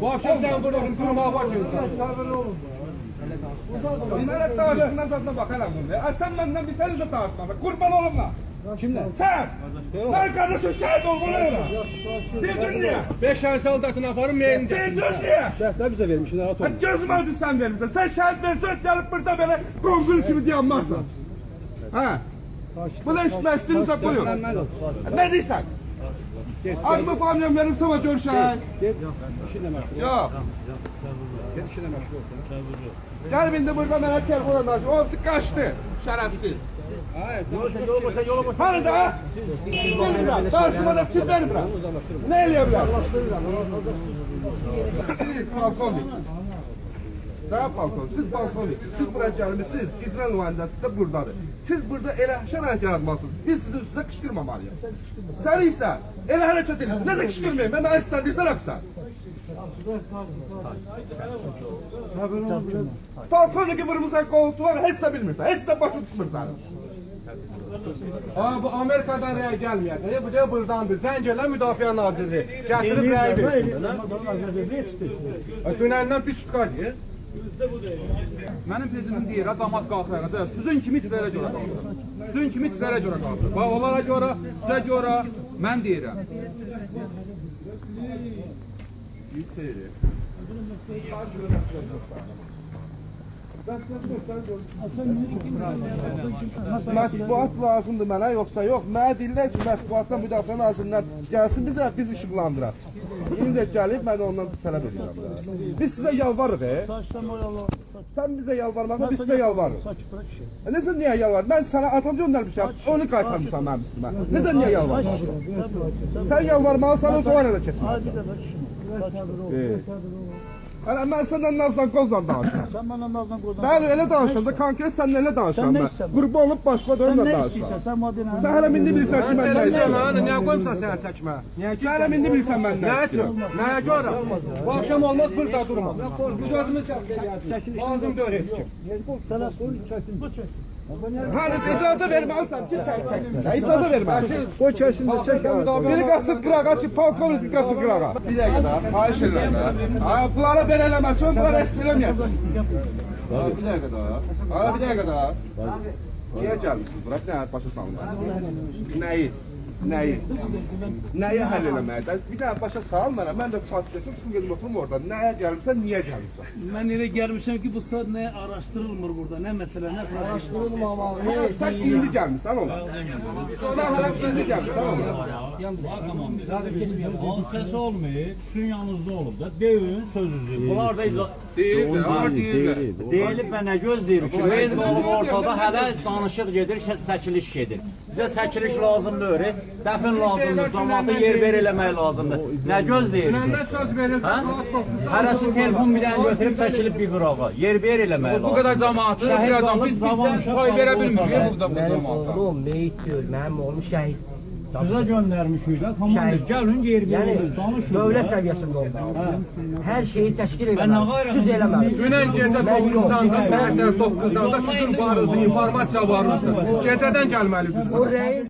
Bu akşam sen konuşun, durmaya başlıyorsun. Onlar hep taşından zaten bakarlar bunu. Aslan benden bir sen de taşmasa. Kurban olun lan. Kimler? Sen! Ben kardeşim şahit ol buna öyle. Bir dünya. Beş tane saldatın afarın mı yayınca? Bir dünya. Şahitler bize vermiş. Rahat olun. Gözüm öldü sen vermişsin. Sen şahit versen gelip burada böyle komşun içimi diye anlarsın. Ha? Bunu işitmezsiniz yapıyor. Ne diysen? Hadi bu kamyon benim sana görüşen. Gel. İşinle meşgul ol. Yok. Gel işinle meşgul ol. Gel bindi burada bana telefon edin. O kaçtı. Şerefsiz. Hayır. Hani da? Gel bırak. Karşıma da çık beni bırak. Ne eliyor bırak? Siz kalkalım. Daha balkon, siz balkon için. Siz buracağınız, siz İzrail validasında buradadır. Siz burada el şanarak yaratmalısınız. Biz sizin üstüne kışkırmamalıyız. Sarıysa el hareket ediniz. Nasıl kışkırmayın? Ben Aristan değilsen aksan. Balkonda kıvırmışsan koltuğu var, hiç de bilmirsən. Hiç de başını tutmursan. Ha bu Amerika'dan rəy gəlməyəcək. Bu da burdandır. Zəng elə müdafiə naziri. Gətirib rəy versin. Dünəndən pis çıxar. Mənim prezidentim deyir, damat qalxır. Sizin kimi sizlərə görə qalxır. Sizin kimi sizlərə görə qalxır. Bax, onlara görə, sizə görə mən deyirəm. Mətbuat lazımdır mənə, yoxsa yox. Mənə deyirlər ki, mətbuatdan müdafiə nazirindən gəlsin bizə, biz işıqlandıraq. İndi də gəlib, mən ondan tələb edirəm. Biz sizə yalvarırıq, e? Sən bizə yalvarmağa, biz sizə yalvarırıq. E, Necə niyə yalvarır? Mən sənə adam göndərmişəm, onu qaytarmışam mənim üstümə. Necə niyə yalvarırsan? Sən yalvarmalısan, o zaman elə keçir. Hələ mən səndən nazla qozla danışıram. Sen bana nazdan kozdan. Mən elə danışıram da, konkret səninlə elə danışıram Sən nə mən. istəyirsən? Qurban olub başqa ne danışıram. istiyorsan sen madene. Sən hələ indi bilirsən ki, mən nə Sən istəyirəm. niyə qoymuşsan sənə çəkmə? Niyə ki? Sən hələ indi bilirsən mən nə Nə istəyirəm. üçün? Nəyə görə? Bu axşam olmaz burada durma. Biz özümüz lazım deyil heç kim. Telefon çekin. Bu çek. Hani icazə verməlisən ki, tək çəksin. İcazə verməlisən. O kəsin də çək. Biri qaçıb qırağa ki, polkovnik qaçıb qırağa. Bir dəqiqə daha, xahiş edirəm də. Ha, bunları belə eləməsin, bunları əsirləməyəcək. Ha, bir dəqiqə daha. Ha, bir dəqiqə daha. Niyə gəlmisiniz bura? Nə başa salın. Nəyi? Nəyi? Nəyi həll eləməkdə? Bir dənə başa sal mənə. Mən də sakitləşim, çıxım gedim oturum orada. Nəyə gəlmisən, niyə gəlmisən? Ben nereye gelmişim ki bu saat ne araştırılmır burada ne mesele ne problem. Ha, Sən indi gəlmisən ona. Sən hələ indi gəlmisən ona. Onun səsi olmayıb, sizin yanınızda olub da. Deyin sözünüzü. Bunlar da icra... Deyirlər, onlar deyirlər. Deyilib və nə gözləyir ki, biz olub ortada hələ danışıq gedir, çəkiliş gedir. Bizə çəkiliş lazımdır, dəfn lazımdır, cəmaata yer ver eləmək lazımdır. Nə gözləyirsiniz? Dünəndən söz verildi Hə? saat 9-da. Hərəsi telefon bir dənə götürüb çəkilib bir qırağa. Yer ver eləmək lazımdır. Bu qədər cəmaatı, Şəhid qalıb, biz bizdən pay verə bilmirik bu bu Mənim cəmaata. oğlum meyit deyil, mənim oğlum şəhid. Sizə göndərmişik də, komandir, gəlin yer verin, danışın. dövlət səviyyəsində olmalı. Hər şeyi təşkil gayrı- süz eləməli. Dünən gecə Mən yox. 9-dan da, səhər səhər 9-dan da sizin varınızdır, informasiya varınızdır. Gecədən gəlməlidir. O rəyi